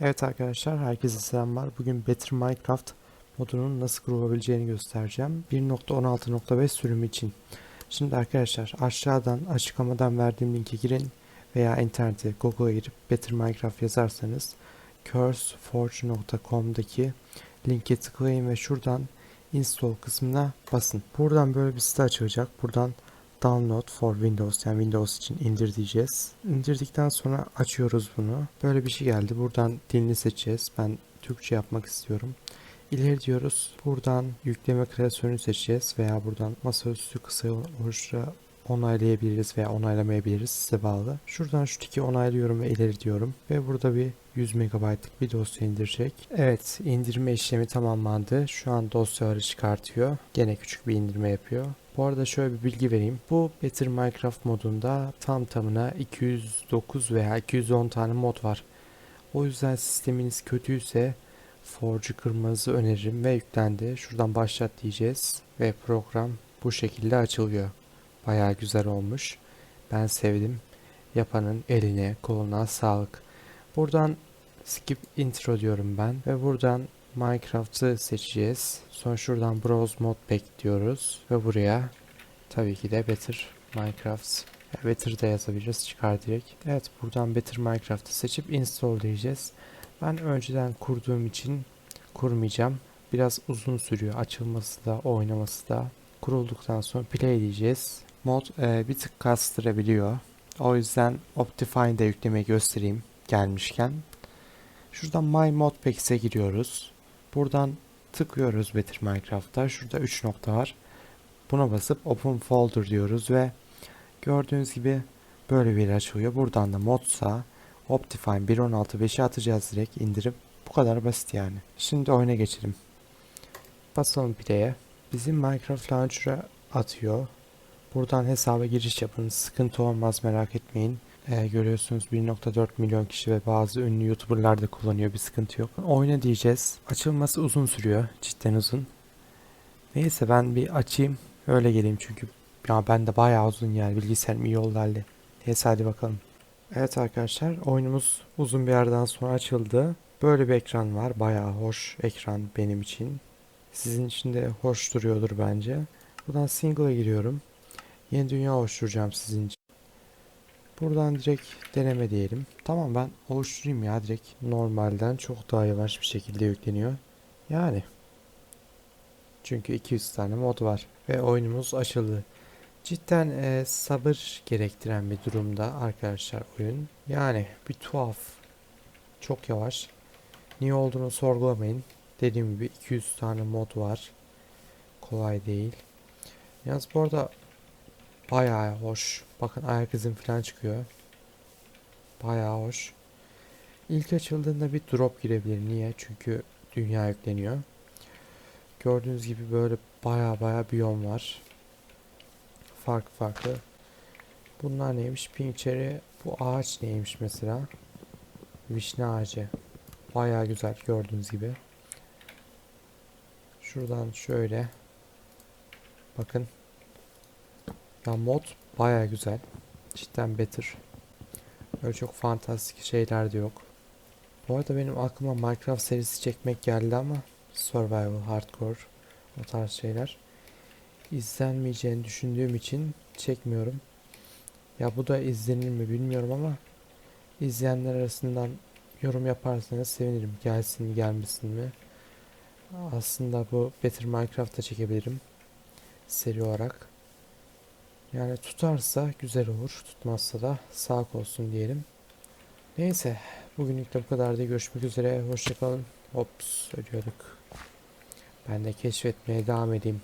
Evet arkadaşlar herkese selamlar. Bugün Better Minecraft modunun nasıl kurulabileceğini göstereceğim. 1.16.5 sürümü için. Şimdi arkadaşlar aşağıdan açıklamadan verdiğim linke girin veya internete Google'a girip Better Minecraft yazarsanız curseforge.com'daki linke tıklayın ve şuradan install kısmına basın. Buradan böyle bir site açılacak. Buradan Download for Windows yani Windows için indir diyeceğiz. İndirdikten sonra açıyoruz bunu. Böyle bir şey geldi. Buradan dilini seçeceğiz. Ben Türkçe yapmak istiyorum. İleri diyoruz. Buradan yükleme klasörünü seçeceğiz veya buradan masaüstü kısa oruçla onaylayabiliriz veya onaylamayabiliriz size bağlı. Şuradan şu tiki onaylıyorum ve ileri diyorum ve burada bir 100 MB'lık bir dosya indirecek. Evet indirme işlemi tamamlandı. Şu an dosyaları çıkartıyor. Gene küçük bir indirme yapıyor. Bu arada şöyle bir bilgi vereyim. Bu Better Minecraft modunda tam tamına 209 veya 210 tane mod var. O yüzden sisteminiz kötüyse Forge'u kırmanızı öneririm ve yüklendi. Şuradan başlat diyeceğiz ve program bu şekilde açılıyor. Bayağı güzel olmuş. Ben sevdim. Yapanın eline, koluna sağlık. Buradan skip intro diyorum ben ve buradan Minecraft'ı seçeceğiz. Sonra şuradan browse mod pack diyoruz ve buraya tabii ki de Better Minecraft Better da yazabiliriz çıkar direkt. Evet buradan Better Minecraft'ı seçip install diyeceğiz. Ben önceden kurduğum için kurmayacağım. Biraz uzun sürüyor açılması da oynaması da. Kurulduktan sonra play diyeceğiz. Mod e, bir tık kastırabiliyor. O yüzden Optifine'de yüklemeyi göstereyim gelmişken. Şuradan My Modpacks'e giriyoruz. Buradan tıklıyoruz Better Minecraft'ta. Şurada 3 nokta var. Buna basıp Open Folder diyoruz ve gördüğünüz gibi böyle bir açılıyor. Buradan da modsa Optifine 1.16.5'i atacağız direkt indirip bu kadar basit yani. Şimdi oyuna geçelim. Basalım play'e. Bizim Minecraft Launcher'a atıyor. Buradan hesaba giriş yapın. Sıkıntı olmaz merak etmeyin. Ee, görüyorsunuz 1.4 milyon kişi ve bazı ünlü YouTuber'lar da kullanıyor. Bir sıkıntı yok. Oyna diyeceğiz. Açılması uzun sürüyor. Cidden uzun. Neyse ben bir açayım. Öyle geleyim çünkü ya ben de bayağı uzun yani bilgisayarım iyi oldu halde. Neyse hadi bakalım. Evet arkadaşlar oyunumuz uzun bir yerden sonra açıldı. Böyle bir ekran var. Bayağı hoş ekran benim için. Sizin için de hoş duruyordur bence. Buradan single'a giriyorum. Yeni dünya oluşturacağım sizin için. Buradan direkt deneme diyelim. Tamam ben oluşturayım ya direkt normalden çok daha yavaş bir şekilde yükleniyor. Yani. Çünkü 200 tane mod var ve oyunumuz açıldı. Cidden e, sabır gerektiren bir durumda arkadaşlar oyun. Yani bir tuhaf. Çok yavaş. Niye olduğunu sorgulamayın. Dediğim gibi 200 tane mod var. Kolay değil. Yalnız bu arada bayağı hoş. Bakın ayak izim falan çıkıyor. Bayağı hoş. İlk açıldığında bir drop girebilir. Niye? Çünkü dünya yükleniyor. Gördüğünüz gibi böyle bayağı bayağı biyom var. Farklı farklı. Bunlar neymiş? Pink cherry. Bu ağaç neymiş mesela? Vişne ağacı. Bayağı güzel gördüğünüz gibi. Şuradan şöyle. Bakın. Ya mod bayağı güzel. Cidden better. Öyle çok fantastik şeyler de yok. Bu arada benim aklıma Minecraft serisi çekmek geldi ama Survival, Hardcore o tarz şeyler izlenmeyeceğini düşündüğüm için çekmiyorum. Ya bu da izlenir mi bilmiyorum ama izleyenler arasından yorum yaparsanız sevinirim. Gelsin gelmesin mi? Aslında bu Better Minecraft'ta çekebilirim. Seri olarak. Yani tutarsa güzel olur. Tutmazsa da sağ olsun diyelim. Neyse. Bugünlük de bu kadar da görüşmek üzere. Hoşçakalın. Ops ölüyorduk. Ben de keşfetmeye devam edeyim.